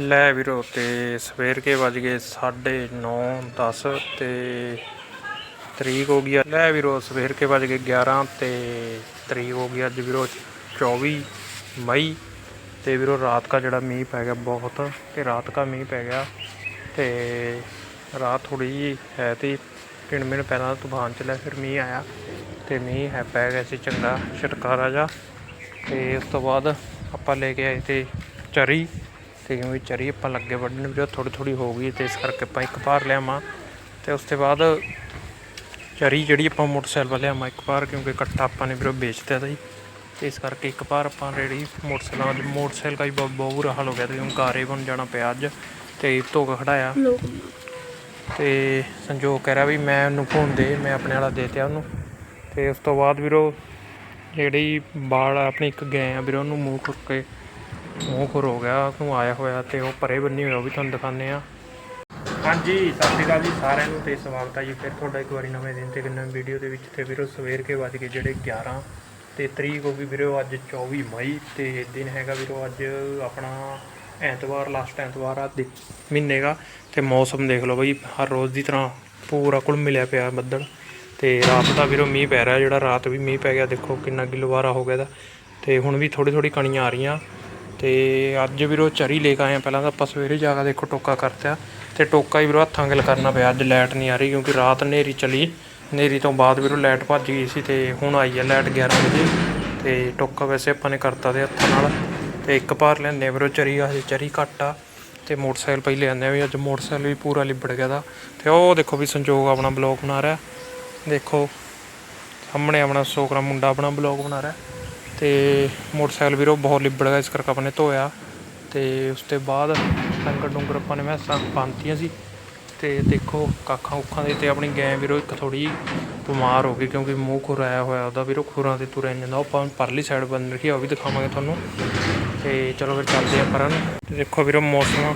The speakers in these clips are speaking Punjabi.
ਲੈ ਵੀਰੋ, ਤੇ ਸਵੇਰ ਕੇ ਵੱਜ ਗਏ 9:30 10 ਤੇ ਤਰੀਕ ਹੋ ਗਈ ਲੈ ਵੀਰੋ, ਸਵੇਰ ਕੇ ਵੱਜ ਗਏ 11 ਤੇ ਤਰੀਕ ਹੋ ਗਈ ਅੱਜ ਵੀਰੋ 24 ਮਈ। ਤੇ ਵੀਰੋ, ਰਾਤ ਦਾ ਜਿਹੜਾ ਮੀਂਹ ਪੈ ਗਿਆ ਬਹੁਤ ਤੇ ਰਾਤ ਦਾ ਮੀਂਹ ਪੈ ਗਿਆ ਤੇ ਰਾਤ ਥੋੜੀ ਜਿਹੀ ਹੈ ਤੇ। ਤਿੰਨ ਮਿੰਟ ਪਹਿਲਾਂ ਤੂਫਾਨ ਚੱਲਿਆ ਫਿਰ ਮੀਂਹ ਆਇਆ ਤੇ ਮੀਂਹ ਹੈ, ਪੈ ਗਿਆ ਸੀ ਚੰਗਾ, ਛਟਕਾਰਾ ਜਾ ਤੇ ਉਸ ਤੋਂ ਬਾਅਦ ਆਪਾਂ ਲੈ ਕੇ ਆਏ ਤੇ ਚਰੀ। ਤੇ ਕਿਉਂਕਿ ਚਰੀ ਆਪਾਂ ਲੱਗੇ ਵੱਢਣ ਵੀ ਥੋੜੀ ਥੋੜੀ ਹੋ ਗਈ ਤੇ ਇਸ ਕਰਕੇ ਆਪਾਂ ਇੱਕ ਪਾਰ ਲਿਆਵਾਂ ਤੇ ਉਸ ਤੋਂ ਬਾਅਦ ਚਰੀ ਜਿਹੜੀ ਆਪਾਂ ਮੋਟਰਸਾਈਕਲ ਵਾਲੇ ਲਿਆਵਾਂ ਇੱਕ ਪਾਰ ਕਿਉਂਕਿ ਕੱਟਾ ਆਪਾਂ ਨੇ ਵੀਰੋ ਵੇਚਤਾ ਤਾ ਜੀ ਤੇ ਇਸ ਕਰਕੇ ਇੱਕ ਪਾਰ ਆਪਾਂ ਰੇੜੀ ਮੋਟਰਸਾਈਕਲ ਅੱਜ ਮੋਟਰਸਾਈਕਲ ਦਾ ਹੀ ਬਹੁਤ ਬੁਰਾ ਹਾਲ ਹੋ ਗਿਆ ਤੇ ਕਿਉਂਕਿ ਕਾਰੇ ਬਣ ਜਾਣਾ ਪਿਆ ਅੱਜ ਤੇ ਧੋ ਕੇ ਖੜਾਇਆ। ਤੇ ਸੰਜੋਗ ਕਹਿ ਰਿਹਾ ਵੀ ਮੈਂ ਉਹਨੂੰ ਫੋਨ ਦੇ, ਮੈਂ ਆਪਣੇ ਵਾਲਾ ਦੇ ਤਿਆ ਉਹਨੂੰ। ਤੇ ਉਸ ਤੋਂ ਬਾਅਦ ਵੀਰੋ ਜਿਹੜੀ ਬਾਲ ਆਪਣੀ ਇੱਕ ਗਏ ਆ ਵੀਰੋ ਉਹਨੂੰ ਮੂੰਹ ਖੁਰ ਕੇ ਮੂੰਹ ਖੁਰ ਹੋ ਗਿਆ ਉਹਨੂੰ ਆਇਆ ਹੋਇਆ ਤੇ ਉਹ ਪਰੇ ਬੰਨੀ ਹੋਇਆ, ਉਹ ਵੀ ਤੁਹਾਨੂੰ ਦਿਖਾਉਂਦੇ ਆ ਹਾਂਜੀ, ਸਤਿ ਸ਼੍ਰੀ ਅਕਾਲ ਜੀ ਸਾਰਿਆਂ ਨੂੰ ਤੇ ਸਵਾਗਤ ਹੈ ਜੀ ਫਿਰ ਤੁਹਾਡਾ ਇੱਕ ਵਾਰੀ ਨਵੇਂ ਦਿਨ ਤੇ ਇੱਕ ਨਵੀਂ ਵੀਡੀਓ ਦੇ ਵਿੱਚ ਤੇ ਵੀਰੋ ਸਵੇਰ ਕੇ ਵੱਜ ਗਏ ਜਿਹੜੇ 11 ਤੇ ਤਰੀਕ ਹੋ ਗਈ ਵੀਰੋ ਅੱਜ 24 ਮਈ ਤੇ ਦਿਨ ਹੈਗਾ ਵੀਰੋ ਅੱਜ ਆਪਣਾ ਐਤਵਾਰ ਲਾਸਟ ਐਤਵਾਰ ਆ ਦੇ, ਮਹੀਨੇ ਦਾ ਤੇ ਮੌਸਮ ਦੇਖ ਲਓ ਬਈ ਹਰ ਰੋਜ਼ ਦੀ ਤਰ੍ਹਾਂ ਪੂਰਾ ਕੁਲ ਮਿਲਿਆ ਪਿਆ ਬੱਦਲ ਤੇ ਰਾਤ ਦਾ ਵੀਰੋ ਮੀਂਹ ਪੈ ਰਿਹਾ ਜਿਹੜਾ ਰਾਤ ਵੀ ਮੀਂਹ ਪੈ ਗਿਆ, ਦੇਖੋ ਕਿੰਨਾ ਗਿਲਵਾਰਾ ਹੋ ਗਿਆ ਦਾ ਤੇ ਹੁਣ ਵੀ ਥੋੜੀ ਥੋੜੀ ਕਣੀਆਂ ਆ ਰਹੀਆਂ। ਤੇ ਅੱਜ ਵੀਰੋ ਚਰੀ ਲੈ ਕੇ ਆਏ ਆ। ਪਹਿਲਾਂ ਤਾਂ ਆਪਾਂ ਸਵੇਰੇ ਜਾ ਕੇ ਦੇਖੋ ਟੋਕਾ ਕਰਤਾ ਤੇ ਟੋਕਾ ਹੀ ਵੀਰੋ ਹੱਥਾਂ ਗਿਲ ਕਰਨਾ ਪਿਆ। ਅੱਜ ਲਾਈਟ ਨਹੀਂ ਆ ਰਹੀ ਕਿਉਂਕਿ ਰਾਤ ਹਨੇਰੀ ਚਲੀ। ਹਨੇਰੀ ਤੋਂ ਬਾਅਦ ਵੀਰੋ ਲਾਈਟ ਭੱਜ ਗਈ ਸੀ ਤੇ ਹੁਣ ਆਈ ਹੈ ਲਾਈਟ 11 ਵਜੇ। ਤੇ ਟੋਕਾ ਵੈਸੇ ਆਪਾਂ ਨੇ ਕਰਤਾ ਤੇ ਹੱਥਾਂ ਨਾਲ। ਤੇ ਇੱਕ ਪਾਰ ਲੈਂਦੇ ਆ ਵੀਰੋ ਚਰੀ ਆ ਚਰੀ ਘੱਟ ਆ। ਤੇ ਮੋਟਰਸਾਈਕਲ ਪਹਿਲੇ ਆਂਦੇ ਆ ਵੀ ਅੱਜ ਮੋਟਰਸਾਈਕਲ ਵੀ ਪੂਰਾ ਲਿਬੜ ਗਿਆ ਦਾ। ਤੇ ਉਹ ਦੇਖੋ ਵੀ ਸੰਜੋਗ ਆਪਣਾ ਬਲੌਗ ਬਣਾ ਰਿਹਾ। ਦੇਖੋ ਸਾਹਮਣੇ ਆਪਣਾ ਸੋਕਰਾ ਮੁੰਡਾ ਆਪਣਾ ਬਲੌਗ ਬਣਾ ਰਿਹਾ। ਤੇ ਮੋਟਰਸਾਈਕਲ ਵੀਰੋ ਬਹੁਤ ਲਿਬੜ ਗਿਆ, ਇਸ ਕਰਕੇ ਆਪਾਂ ਨੇ ਧੋਇਆ। ਤੇ ਉਸ ਤੋਂ ਬਾਅਦ ਡੰਗਰ ਡੁੰਗਰ ਆਪਾਂ ਨੇ ਮੈਸਾਂ ਬੰਨਤੀਆਂ ਸੀ। ਤੇ ਦੇਖੋ, ਕਾਖਾਂ ਉਖਾਂ ਦੇ ਤੇ ਆਪਣੀ ਗੈਂ ਵੀਰੋ ਇੱਕ ਥੋੜੀ ਬਿਮਾਰ ਹੋ ਗਈ, ਕਿਉਂਕਿ ਮੂੰਹ ਖੁਰਾਇਆ ਹੋਇਆ ਉਹਦਾ ਵੀਰੋ, ਖੁਰਾਂ ਤੇ ਤੁਰਿਆ ਜਾਂਦਾ ਉਹ ਆਪਾਂ ਪਰਲੀ ਸਾਈਡ ਬੰਦ ਰੱਖੀ ਆ, ਉਹ ਵੀ ਦਿਖਾਵਾਂਗੇ ਤੁਹਾਨੂੰ। ਤੇ ਚਲੋ ਫਿਰ ਚੱਲਦੇ ਆ ਪਰਾਂ ਨੂੰ। ਤੇ ਦੇਖੋ ਵੀਰੋ, ਮੌਸਮ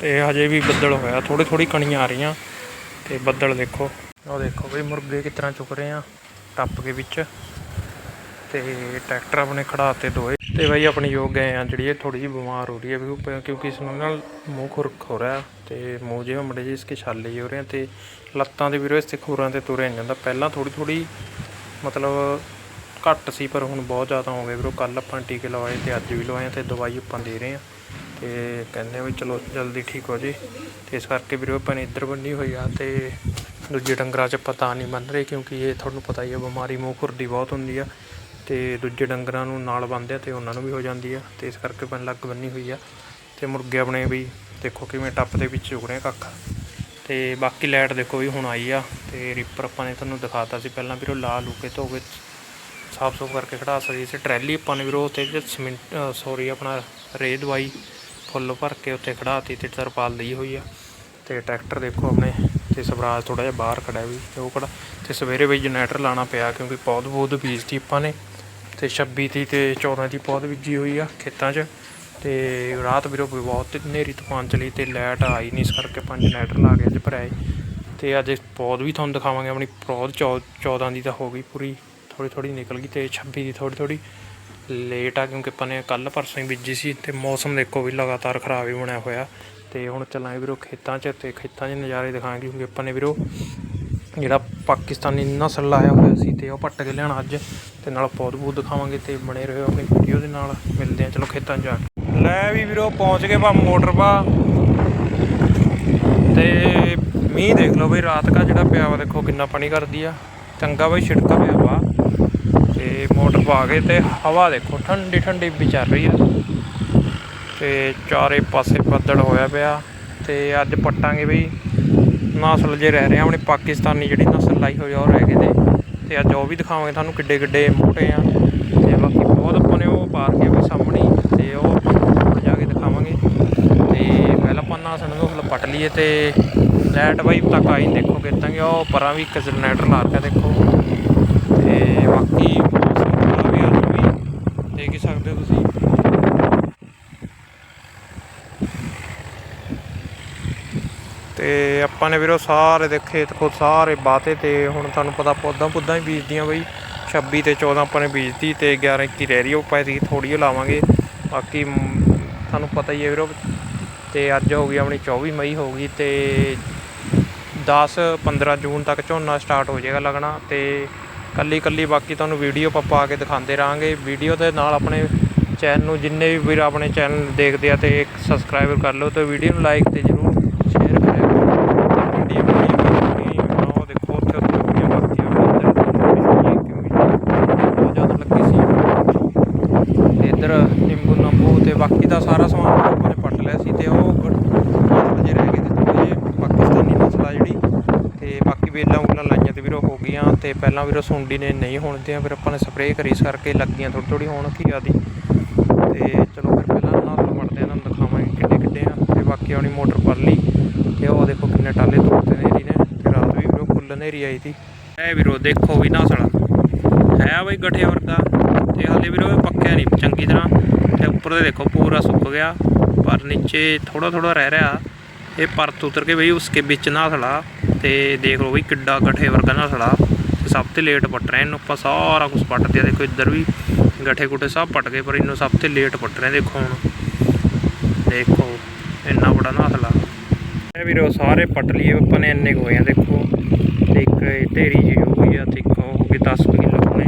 ਤੇ ਹਜੇ ਵੀ ਬੱਦਲ ਹੋਇਆ ਥੋੜੀ ਥੋੜੀ ਕਣੀਆਂ ਆ ਰਹੀਆਂ। ਤੇ ਬੱਦਲ ਦੇਖੋ। ਉਹ ਦੇਖੋ ਬਈ, ਮੁਰਗੇ ਕਿਸ ਤਰ੍ਹਾਂ ਚੁੱਕ ਰਹੇ ਆ, ਟੱਪ ਕੇ ਵਿੱਚ। ਤੇ ਟਰੈਕਟਰ ਆਪਣੇ ਖੜਾ ਤੇ ਦੋਏ। ਤੇ ਬਾਈ ਆਪਣੀ ਯੋਗ ਗਏ ਆ ਜਿਹੜੀ ਇਹ ਥੋੜੀ ਜਿਹੀ ਬਿਮਾਰ ਹੋ ਰਹੀ ਹੈ ਕਿਉਂਕਿ- ਕਿਉਂਕਿ ਇਸ ਨੂੰ ਨਾਲ ਮੂੰਹ ਖੁਰਕ ਹੋ ਰਿਹਾ ਤੇ ਮੂੰਹ ਜਿਵੇਂ ਮੜੇ ਜੀ ਇਸਕੇ ਛਾਲੇ ਜਿਹੇ ਹੋ ਰਹੇ ਆ ਤੇ ਲੱਤਾਂ ਦੇ ਵੀਰੋ ਇਸ ਤੇ ਖੁਰਾਂ ਤੇ ਤੁਰਿਆ ਨਹੀਂ ਜਾਂਦਾ। ਪਹਿਲਾਂ ਥੋੜੀ ਥੋੜੀ ਮਤਲਬ ਘੱਟ ਸੀ, ਪਰ ਹੁਣ ਬਹੁਤ ਜ਼ਿਆਦਾ ਹੋ ਗਏ ਵੀਰੋ। ਕੱਲ ਆਪਾਂ ਟੀਕੇ ਲਵਾਏ ਤੇ ਅੱਜ ਵੀ ਲਵਾਏ ਤੇ ਦਵਾਈ ਆਪਾਂ ਦੇ ਰਹੇ ਆ। ਤੇ ਕਹਿੰਦੇ ਆ ਵੀ ਚਲੋ ਜਲਦੀ ਠੀਕ ਹੋ ਜੇ। ਤੇ ਇਸ ਕਰਕੇ ਵੀਰੋ ਆਪਾਂ ਨੇ ਇੱਧਰ ਬੰਨੀ ਹੋਈ ਆ ਤੇ ਦੂਜੇ ਡੰਗਰਾਂ 'ਚ ਪਤਾ ਨਹੀਂ ਮੰਨ ਰਹੇ ਕਿਉਂਕਿ ਇਹ ਤੁਹਾਨੂੰ ਪਤਾ ਹੀ ਹੈ ਬਿਮਾਰੀ ਮੂੰਹ ਖੁਰਦੀ ਬਹੁਤ ਹੁੰਦੀ ਆ। ਤੇ ਦੂਜੇ ਡੰਗਰਾਂ ਨੂੰ ਨਾਲ ਬੰਨਦੇ ਆ ਤੇ ਉਹਨਾਂ ਨੂੰ ਵੀ ਹੋ ਜਾਂਦੀ ਆ ਤੇ ਇਸ ਕਰਕੇ ਬੰਨ ਲੱਗ ਬੰਨੀ ਹੋਈ ਆ ਤੇ ਮੁਰਗੇ ਆਪਣੇ ਵੀ ਦੇਖੋ ਕਿਵੇਂ ਟੱਪ ਦੇ ਵਿੱਚ ਉਗ ਰਹੇ ਕੱਖ। ਤੇ ਬਾਕੀ ਲਾਈਟ ਦੇਖੋ ਵੀ ਹੁਣ ਆਈ ਆ ਤੇ ਰੀਪਰ ਆਪਾਂ ਨੇ ਤੁਹਾਨੂੰ ਦਿਖਾਤਾ ਸੀ ਪਹਿਲਾਂ ਵੀਰੋ ਲਾ ਲੂ ਕੇ ਧੋ ਕੇ ਸਾਫ਼ ਸੁਫ ਕਰਕੇ ਖੜਾ ਸਕਦੀ ਸੀ। ਟਰੈਲੀ ਆਪਾਂ ਨੇ ਵੀਰੋ ਉੱਤੇ ਜੇ ਸੀਮਿੰਟ ਸੌਰੀ ਆਪਣਾ ਰੇਹ ਦਵਾਈ ਫੁੱਲ ਭਰ ਕੇ ਉੱਤੇ ਖੜਾਤੀ ਤੇ ਤਰਪਾਲ ਲਈ ਹੋਈ ਆ। ਤੇ ਟਰੈਕਟਰ ਦੇਖੋ ਆਪਣੇ ਤੇ ਸਵਰਾਜ ਥੋੜਾ ਜਿਹਾ ਬਾਹਰ ਖੜਾ ਵੀ, ਤੇ ਉਹ ਖੜਾ। ਤੇ ਸਵੇਰੇ ਵੀ ਜਨਰੇਟਰ ਲਾਣਾ ਪਿਆ ਕਿਉਂਕਿ ਪੌਦ ਬੂਦ ਬੀਜਤੀ ਆਪਾਂ ਨੇ। ਤੇ 26 ਦੀ ਤੇ 14 ਦੀ ਪੌਦ ਬੀਜੀ ਹੋਈ ਆ ਖੇਤਾਂ 'ਚ। ਤੇ ਰਾਤ ਵੀਰੋ ਬਹੁਤ ਹਨੇਰੀ ਤੂਫਾਨ ਚਲੀ ਤੇ ਲਾਈਟ ਆਈ ਨਹੀਂ ਇਸ ਕਰਕੇ ਪੰਜ ਜਨਰੇਟਰ ਲਾ ਕੇ ਅੱਜ ਭਰਾਏ। ਤੇ ਅੱਜ ਪੌਦ ਵੀ ਤੁਹਾਨੂੰ ਦਿਖਾਵਾਂਗੇ, ਆਪਣੀ ਪੌਦ 14 ਦੀ ਤਾਂ ਹੋ ਗਈ ਪੂਰੀ ਥੋੜੀ ਥੋੜੀ ਨਿਕਲ ਗਈ ਤੇ 26 ਦੀ ਥੋੜੀ ਥੋੜੀ ਲੇਟ ਆ ਕਿਉਂਕਿ ਆਪਾਂ ਨੇ ਕੱਲ ਪਰਸੋਂ ਹੀ ਬੀਜੀ ਸੀ ਤੇ ਮੌਸਮ ਦੇਖੋ ਵੀ ਲਗਾਤਾਰ ਖਰਾਬ ਹੀ ਬਣਿਆ ਹੋਇਆ। ਤੇ ਹੁਣ ਚੱਲਾਂਗੇ ਵੀਰੋ ਖੇਤਾਂ 'ਚ ਤੇ ਖੇਤਾਂ 'ਚ ਨਜ਼ਾਰੇ ਦਿਖਾਵਾਂਗੇ ਕਿਉਂਕਿ ਆਪਾਂ ਨੇ ਵੀਰੋ ਜਿਹੜਾ ਪਾਕਿਸਤਾਨੀ ਨਸਲ ਲਾਇਆ ਹੋਇਆ ਸੀ ਤੇ ਉਹ ਪੱਟ ਕੇ ਲਿਆਣਾ ਅੱਜ। ਤੇ ਨਾਲ ਪੌਦ ਪੂਦ ਦਿਖਾਵਾਂਗੇ ਤੇ ਬਣੇ ਰਹੋ ਆਪਣੀ ਵੀਡੀਓ ਦੇ ਨਾਲ। ਮਿਲਦੇ ਆ ਚਲੋ ਖੇਤਾਂ 'ਚ ਜਾ ਕੇ। ਲੈ ਵੀ ਵੀਰੋ, ਪਹੁੰਚ ਗਏ ਬਾ ਮੋਟਰ ਬਾ ਤੇ ਮੀਂਹ ਦੇਖ ਲਓ ਬਈ, ਰਾਤ ਦਾ ਜਿਹੜਾ ਪਿਆ ਵਾ, ਦੇਖੋ ਕਿੰਨਾ ਪਾਣੀ ਕਰਦੀ ਆ। ਚੰਗਾ ਬਈ ਛਿੜਕਾ ਪਿਆ ਵਾ। ਤੇ ਮੋਟਰ ਪਾ ਕੇ ਤੇ ਹਵਾ ਦੇਖੋ, ਠੰਡੀ ਠੰਡੀ ਵੀ ਚੱਲ ਰਹੀ ਆ। ਤੇ ਚਾਰੇ ਪਾਸੇ ਬੱਦਲ ਹੋਇਆ ਪਿਆ। ਤੇ ਅੱਜ ਪੱਟਾਂਗੇ ਬਈ। ਨਸਲ ਜੇ ਰਹਿ ਰਹੇ ਆ, ਆਪਣੀ ਪਾਕਿਸਤਾਨੀ ਜਿਹੜੀ ਨਸਲ ਲਾਈ ਹੋਈ ਆ, ਉਹ ਰਹਿ ਗਏ ਤੇ ਤੇ ਅੱਜ ਉਹ ਵੀ ਦਿਖਾਵਾਂਗੇ ਤੁਹਾਨੂੰ ਕਿੱਡੇ ਕਿੱਡੇ ਮੋਟੇ ਆ। ਤੇ ਬਾਕੀ ਬਹੁਤ ਆਪਾਂ ਨੇ ਉਹ ਪਾਰ ਕੇ ਵੀ ਸਾਹਮਣੇ ਹੀ ਤੇ ਉਹ ਜਾ ਕੇ ਦਿਖਾਵਾਂਗੇ। ਤੇ ਪਹਿਲਾਂ ਆਪਾਂ ਨਾ ਸਾਨੂੰ ਹਲ ਪੱਟ ਲਈਏ ਤੇ ਲਾਈਟ ਬਾਈ ਤੱਕ ਆਈ ਨੀ ਦੇਖੋ ਕਿਤਾਂਗੇ ਉਹ ਪਰਾਂ ਵੀ ਇੱਕ ਜਨਰੇਟਰ ਲਾ ਕੇ ਦੇਖੋ। ਤੇ ਬਾਕੀ ਮੌਸਮ ਵੀ ਅੱਜ ਵੀ ਦੇਖ ਸਕਦੇ ਹੋ ਤੁਸੀਂ। ਤੇ ਆਪਾਂ ਨੇ ਵੀਰੋ ਸਾਰੇ ਦੇ ਖੇਤ ਖੁਦ ਸਾਰੇ ਬਾਤੇ ਤੇ ਹੁਣ ਤੁਹਾਨੂੰ ਪਤਾ ਪੌਦਾਂ ਪੁੱਦਾਂ ਹੀ ਬੀਜਦੀਆਂ ਬਈ। 26 ਤੇ 14 ਆਪਾਂ ਨੇ ਬੀਜਤੀ ਤੇ 11 21 ਰਹਿ ਰਹੀ ਆ, ਉਹ ਪੈ ਦੀ ਥੋੜੀ ਲਾਵਾਂਗੇ। ਬਾਕੀ ਤੁਹਾਨੂੰ ਪਤਾ ਹੀ ਹੈ ਵੀਰੋ ਤੇ ਅੱਜ ਹੋ ਗਈ ਆਪਣੀ 24 ਮਈ ਹੋ ਗਈ ਤੇ 10 15 ਜੂਨ ਤੱਕ ਝੋਨਾ ਸਟਾਰਟ ਹੋ ਜਾਏਗਾ ਲੱਗਣਾ ਤੇ ਕੱਲੀ ਕੱਲੀ ਬਾਕੀ ਤੁਹਾਨੂੰ ਵੀਡੀਓ ਆਪਾਂ ਪਾ ਕੇ ਦਿਖਾਉਂਦੇ ਰਹਾਂਗੇ। ਵੀਡੀਓ ਦੇ ਨਾਲ ਆਪਣੇ ਚੈਨਲ ਨੂੰ ਜਿੰਨੇ ਵੀ ਵੀਰ ਆਪਣੇ ਚੈਨਲ ਦੇਖਦੇ ਆ ਤੇ ਇੱਕ ਸਬਸਕ੍ਰਾਈਬ ਕਰ ਲਓ ਤੇ ਵੀਡੀਓ ਨੂੰ ਲਾਈਕ ਤੇ ਜਰੂਰ ਸ਼ੇਅਰ ਕਰਿਓ ਤੇ ਵੀਡੀਓ ਬਣੀ ਉਹ ਦੇਖੋ ਉੱਥੇ ਉੱਥੇ ਲੱਗੀਆਂ ਬਾਕੀਆਂ ਬਹੁਤ ਜ਼ਿਆਦਾ ਲੱਗੀ ਸੀ ਤੇ ਇੱਧਰ ਨਿੰਬੂ ਨੰਬੂ ਤੇ ਬਾਕੀ ਦਾ ਸਾਰਾ ਸਮਾਨ ਆਪਾਂ ਨੇ ਪੱਟ ਲਿਆ ਸੀ ਤੇ ਉਹ ਨਸਲ ਜੇ ਰਹਿ ਗਏ ਤੇ ਥੋੜ੍ਹੇ ਜਿਹੇ ਪਾਕਿਸਤਾਨੀ ਨਸਲ ਆ ਜਿਹੜੀ ਤੇ ਬਾਕੀ ਵੇਲਾਂ ਵੂਲਾਂ ਲਾਈਆਂ ਤੇ ਵੀਰੋ ਹੋ ਗਈਆਂ ਤੇ ਪਹਿਲਾਂ ਵੀਰੋ ਸੁੰਡੀ ਨੇ ਨਹੀਂ ਹੋਣ ਦਿੱਤੀਆਂ, ਫਿਰ ਆਪਾਂ ਨੇ ਸਪਰੇਅ ਕਰੀ ਇਸ ਕਰਕੇ ਲੱਗੀਆਂ ਥੋੜੀ ਥੋੜੀ ਹੋਣ ਘੀਆ ਦੀ। ਤੇ ਚਲੋ ਫਿਰ ਪਹਿਲਾਂ ਨਸਲ ਪੜਦੇ ਆ, ਤੁਹਾਨੂੰ ਦਿਖਾਵਾਂਗੇ ਕਿੱਡੇ ਕਿੱਡੇ ਆ। ਤੇ ਬਾਕੀ ਆਪਣੀ ਮੋਟਰ ਪੜ ਲਈ ਤੇ ਉਹ ਦੇਖੋ ਕਿੰਨੇ ਟਾਲੇ ਤੋੜਦੇ ਨੇ ਇਹਦੀ ਤੇ ਰਾਤ ਵੀ ਵੀਰੋ ਫੁੱਲ ਹਨੇਰੀ ਆਈ ਸੀ। ਐ ਵੀਰੋ ਦੇਖੋ ਵੀ ਨਸਲ ਹੈ ਬਈ ਗਠੇ ਵਰਗਾ ਤੇ ਹਾਲੇ ਵੀਰੋ ਇਹ ਪੱਕਿਆ ਨਹੀਂ ਚੰਗੀ ਤਰ੍ਹਾਂ। ਤੇ ਉੱਪਰ ਦੇ ਦੇਖੋ ਪੂਰਾ ਸੁੱਕ ਗਿਆ, ਪਰ ਨੀਚੇ ਥੋੜਾ ਥੋੜਾ ਰਹਿ ਰਿਹਾ। ਇਹ ਪਰਤ ਉਤਰ ਕੇ ਬਈ ਉਸਕੇ ਵਿੱਚ ਨਾ ਨਾਸਲਾ ਤੇ ਦੇਖ ਲਓ ਵੀ ਕਿੱਡਾ ਗੱਠੇ ਵਰਗਾ ਨਾਸਲਾ। ਤੇ ਸਭ ਤੋਂ ਲੇਟ ਪੱਟ ਰਹੇ ਇਹਨੂੰ ਆਪਾਂ ਸਾਰਾ ਕੁਝ ਪੱਟ ਦਿਆ ਦੇਖੋ ਇੱਧਰ ਵੀ ਗੱਠੇ ਗੁੱਠੇ ਸਭ ਪੱਟ ਗਏ, ਪਰ ਇਹਨੂੰ ਸਭ ਤੋਂ ਲੇਟ ਪੱਟ ਰਹੇ ਦੇਖੋ ਹੁਣ। ਦੇਖੋ, ਇੰਨਾ ਬੜਾ ਨਾਸਲਾ। ਇਹ ਵੀਰੋ ਸਾਰੇ ਪੱਟ ਲਈਏ, ਆਪਾਂ ਨੇ ਇੰਨੇ ਕੁ ਹੋਏ ਆ, ਦੇਖੋ। ਤੇ ਇੱਕ ਇਹ ਢੇਰੀ ਜਿਹੀ ਹੋ ਗਈ ਆ, ਤੇ ਇੱਕ ਉਹ ਹੋ ਗਈ 10 ਕਿਲੋ ਹੋਣੇ।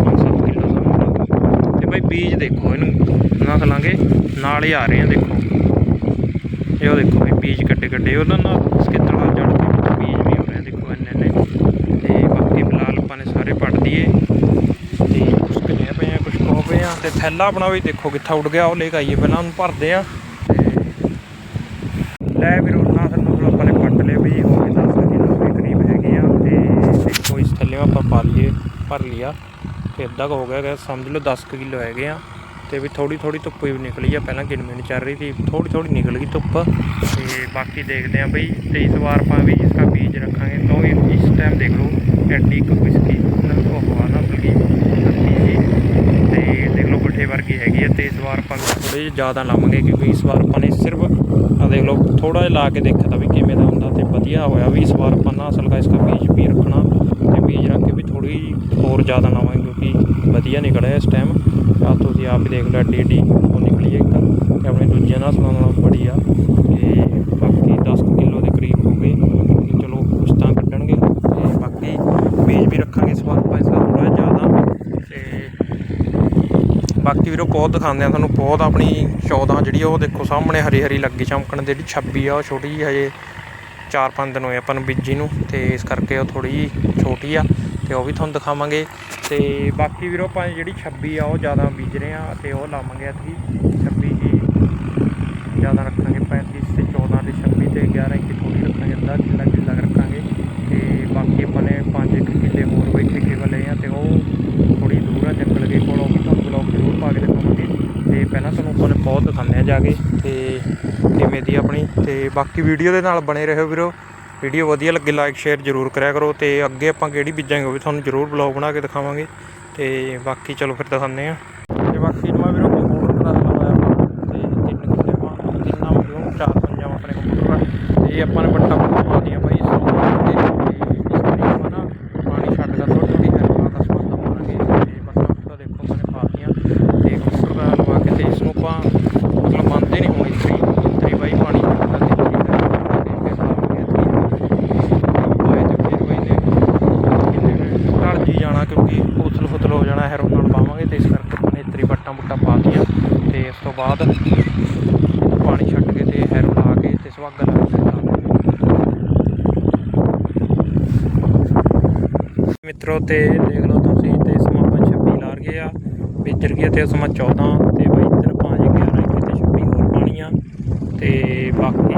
5-7 ਕਿਲੋ ਸਮਝ ਤੇ ਭਾਈ ਬੀਜ ਦੇਖੋ, ਇਹਨੂੰ ਨਾ ਨਸਲਾਂਗੇ, ਨਾਲ ਹੀ ਆ ਰਹੇ ਆ, ਦੇਖੋ। ਇਹ ਉਹ ਦੇਖੋ ਇਹ ਬੀਜ ਕੱਟੇ ਕੱਟੇ ਉਹਨਾਂ ਨਾਲ ਸਕਿੱਤੜਾ ਜੜ ਕੇ ਵਿੱਚ ਬੀਜ ਵੀ ਹੋ ਰਹੇ ਆ ਦੇਖੋ ਇੰਨੇ ਨੇ ਤੇ ਬਾਕੀ ਫਿਲਹਾਲ ਆਪਾਂ ਨੇ ਸਾਰੇ ਪੱਟ ਦਈਏ। ਤੇ ਕੁਛ ਕਿੰਨੇ ਪਏ ਆ ਕੁਛ ਕੋ ਪਏ ਆ। ਤੇ ਥੈਲਾ ਆਪਣਾ ਵੀ ਦੇਖੋ ਕਿੱਥਾ ਉੱਡ ਗਿਆ ਉਹ ਲੈ ਕੇ ਆਈਏ ਪਹਿਲਾਂ ਉਹਨੂੰ ਭਰਦੇ ਆ। ਤੇ ਲੈ ਵੀਰ ਉਹਨਾਂ ਫਿਰ ਆਪਾਂ ਨੇ ਪੱਟ ਲਏ ਵੀ ਹੋ ਗਏ 10 ਕਿਲੋ ਦੇ ਕਰੀਬ ਹੈਗੇ ਆ। ਤੇ ਦੇਖੋ ਇਸ ਥੱਲੇ ਆਪਾਂ ਪਾ ਲਈਏ ਭਰ ਲਿਆ। ਤੇ ਅੱਧਾ ਕੁ ਹੋ ਗਿਆ ਹੈਗਾ, ਸਮਝ ਲਓ 10 ਕੁ ਕਿਲੋ ਹੈਗੇ ਆ। ਤੇ ਵੀ ਥੋੜੀ ਥੋੜੀ ਧੁੱਪ ਵੀ ਨਿਕਲੀ ਆ ਪਹਿਲਾਂ ਗਿਣਵੇਂ ਨਹੀਂ ਚੱਲ ਰਹੀ ਸੀ ਥੋੜੀ ਥੋੜੀ ਨਿਕਲ ਗਈ ਧੁੱਪ। ਤੇ ਬਾਕੀ ਦੇਖਦੇ ਆ ਬਈ ਤੇ ਇਸ ਵਾਰ ਆਪਾਂ ਵੀ ਇਸਦਾ ਬੀਜ ਰੱਖਾਂਗੇ ਕਿਉਂਕਿ ਇਸ ਟਾਈਮ ਦੇਖ ਲਓ ਐਡੀ ਕੁ ਵਿਸਕੀ ਉਹ ਹਵਾ ਨਾ ਬਲਗੀ ਸੀ ਤੇ ਦੇਖ ਲਓ ਗੁੱਠੇ ਵਰਗੀ ਹੈਗੀ ਆ ਤੇ ਇਸ ਵਾਰ ਆਪਾਂ ਥੋੜੇ ਜਿਹਾ ਜ਼ਿਆਦਾ ਲਾਵਾਂਗੇ ਕਿਉਂਕਿ ਇਸ ਵਾਰ ਆਪਾਂ ਨੇ ਸਿਰਫ ਆ ਦੇਖ ਲਓ ਥੋੜਾ ਜਿਹਾ ਲਾ ਕੇ ਦੇਖਿਆ ਤਾਂ ਵੀ ਕਿਵੇਂ ਦਾ ਹੁੰਦਾ ਤੇ ਵਧੀਆ ਹੋਇਆ ਵੀ ਇਸ ਵਾਰ ਆਪਾਂ ਨਾ ਅਸਲ ਦਾ ਬੀਜ ਵੀ ਰੱਖਣਾ ਤੇ ਬੀਜ ਰੱਖ ਕੇ ਵੀ ਥੋੜੀ ਹੋਰ ਜ਼ਿਆਦਾ ਲਾਵਾਂਗੇ ਕਿਉਂਕਿ ਵਧੀਆ ਨਿਕਲਿਆ ਇਸ ਟਾਈਮ ਆ ਤੁਸੀਂ ਆਪ ਹੀ ਦੇਖ ਲਓ ਐਡੀ ਐਡੀ ਉਹ ਨਿਕਲੀ ਹੈ ਇੱਕ, ਤੇ ਆਪਣੇ ਦੂਜਿਆਂ ਨਾਲ ਨਾਲੋਂ ਬੜੀ ਆ। ਤੇ ਬਾਕੀ 10 ਕਿਲੋ ਦੇ ਕਰੀਬ ਹੋ ਗਏ। ਚਲੋ ਕੁਛ ਤਾਂ ਕੱਢਣਗੇ ਤੇ ਬਾਕੀ ਬੀਜ ਵੀ ਰੱਖਾਂਗੇ ਇਸ ਵਾਰ ਆਪਾਂ ਇਸਦਾ ਥੋੜਾ ਜ਼ਿਆਦਾ ਤੇ ਬਾਕੀ ਵੀਰੋ ਬਹੁਤ ਦਿਖਾਉਂਦੇ ਆ ਤੁਹਾਨੂੰ, ਬਹੁਤ ਆਪਣੀ 14 ਜਿਹੜੀ ਉਹ ਦੇਖੋ ਸਾਹਮਣੇ ਹਰੀ ਹਰੀ ਲੱਗੀ ਚਮਕਣ ਦੀ, ਜਿਹੜੀ 26 ਆ, ਉਹ ਛੋਟੀ ਜਿਹੀ ਹਜੇ 4-5 ਦਿਨ ਹੋਏ ਆਪਾਂ ਨੂੰ ਬੀਜੀ ਨੂੰ, ਤੇ ਇਸ ਕਰਕੇ ਉਹ ਥੋੜੀ ਜਿਹੀ ਛੋਟੀ ਆ, ਤੇ ਉਹ ਵੀ ਤੁਹਾਨੂੰ ਦਿਖਾਵਾਂਗੇ। ਤੇ ਬਾਕੀ ਵੀਰੋ ਆਪਾਂ ਜਿਹੜੀ 26 ਆ, ਉਹ ਜ਼ਿਆਦਾ ਬੀਜ ਰਹੇ ਆ, ਤੇ ਉਹ ਲਾਵਾਂਗੇ ਅਸੀਂ 26 ਹੀ ਜ਼ਿਆਦਾ ਰੱਖਾਂਗੇ 35 ਤੇ 14 ਤੇ 26 ਤੇ 11 ਇੰਚ ਥੋੜੀ ਰੱਖਾਂਗੇ ਅੱਧਾ ਕਿੱਲਾ ਕਿੱਲਾ ਕੁ ਰੱਖਾਂਗੇ ਤੇ ਬਾਕੀ ਆਪਾਂ ਨੇ 5 ਕਿੱਲੇ ਹੋਰ ਵੀ ਠੇਕੇ ਵਾਲੇ ਆ ਤੇ ਉਹ ਥੋੜੀ ਦੂਰ ਆ ਜੰਗਲ ਦੇ ਕੋਲ ਉਹ ਵੀ ਤੁਹਾਨੂੰ ਬਲੌਗ ਜ਼ਰੂਰ ਪਾ ਕੇ ਦਿਖਾਵਾਂਗੇ ਤੇ ਪਹਿਲਾਂ ਤੁਹਾਨੂੰ ਆਪਾਂ ਨੇ ਬਹੁਤ ਦਿਖਾਉਂਦੇ ਆ ਜਾ ਕੇ ਤੇ ਕਿਵੇਂ ਦੀ ਆਪਣੀ ਤੇ ਬਾਕੀ ਵੀਡੀਓ ਦੇ ਨਾਲ ਬਣੇ ਰਹੋ ਵੀਰੋ। ਵੀਡੀਓ ਵਧੀਆ ਲੱਗੇ ਲਾਈਕ ਸ਼ੇਅਰ ਜ਼ਰੂਰ ਕਰਿਆ ਕਰੋ ਤੇ ਅੱਗੇ ਆਪਾਂ ਕਿਹੜੀ ਬੀਜਾਂਗੇ ਉਹ ਵੀ ਤੁਹਾਨੂੰ ਜ਼ਰੂਰ ਬਲੌਗ ਬਣਾ ਕੇ ਦਿਖਾਵਾਂਗੇ। ਤੇ ਬਾਕੀ ਚਲੋ ਫਿਰ ਦਿਖਾਉਂਦੇ ਆ ਤੇ ਬਾਕੀ ਨੂੰ ਵੀਰੋ ਕੰਪਿਊਟਰ ਦਾ ਲਵਾਇਆ ਆਪਾਂ ਤੇ ਤਿੰਨ ਕਿੱਲੇ ਆਪਾਂ ਤਿੰਨਾਂ ਵੀਡੀਓ ਚਾਰ ਪੰਜਾਂ ਆਪਣੇ ਕੰਪਿਊਟਰ ਦਾ ਤੇ ਆਪਾਂ ਨੇ ਵੱਟਾ ਪਾ ਦੀਆਂ ਬਾਈ ਇਸ ਨੂੰ ਤੇ ਇਸ ਤਰੀਕੇ ਨਾਲ ਨਾ ਪਾਣੀ ਛੱਡ ਕੇ ਥੋੜੀ ਥੋੜੀ ਹੈਲਪ ਦਾ ਸਮਾਨ ਦਾ ਪਾਵਾਂਗੇ ਤੇ ਵੱਟਾ ਵੱਟਾ ਦੇਖੋ ਮੈंने ਪਾ ਦੀਆਂ ਤੇ ਕੰਪਿਊਟਰ ਦਾ ਲਵਾ ਕੇ ਤੇ ਇਸ ਨੂੰ ਆਪਾਂ ਮਤਲਬ ਮੰਨਦੇ ਨਹੀਂ ਹੋਣੀ ਇਤਰੀ ਇਤਰੀ ਬਾਈ ਪਾਣੀ ਛੱਡਦਾ ਤੇ ਥੋੜੀ ਹੈਲਪ ਦੇ ਕੇ ਸਾਰਾਂਗੇ ਪਾਏ ਤੇ ਫਿਰ ਬਾਈ ਨੇ ਕਿੰਨੇ ਨੇ ਢਲ ਜੀ ਜਾਣਾ ਕਿਉਂਕਿ ਉਥਲ ਫੁਥਲ ਹੋ ਜਾਣਾ ਹੈਰੋ ਨਾਲ ਪਾਵਾਂਗੇ ਤੇ ਇਸ ਕਰਕੇ ਆਪਾਂ ਨੇ ਇਤਰੀ ਵੱਟਾਂ ਬੁੱਟਾਂ ਤੇ ਇਸ ਤੋਂ ਬਾਅਦ ਪਾਣੀ ਛੱਡ ਕੇ ਤੇ ਹੈਰੋ ਲਾ ਕੇ ਤੇ ਸੁਹਾਗਾ ਲਾ ਕੇ ਮਿੱਤਰੋ, ਤੇ ਦੇਖ ਲਓ ਤੁਸੀਂ, ਤੇ ਇਸ ਆਪਾਂ 26 ਲਾਰ ਗਏ ਆ, ਵਿਚਰ ਗਿਆ ਤੇ ਸਮਾਂ 14 ਤੇ ਬਾਈ ਇੱਧਰ 5 11 ਇੱਥੇ ਤੇ 26 ਹੋਰ ਪਾਣੀ ਆ ਤੇ ਬਾਕੀ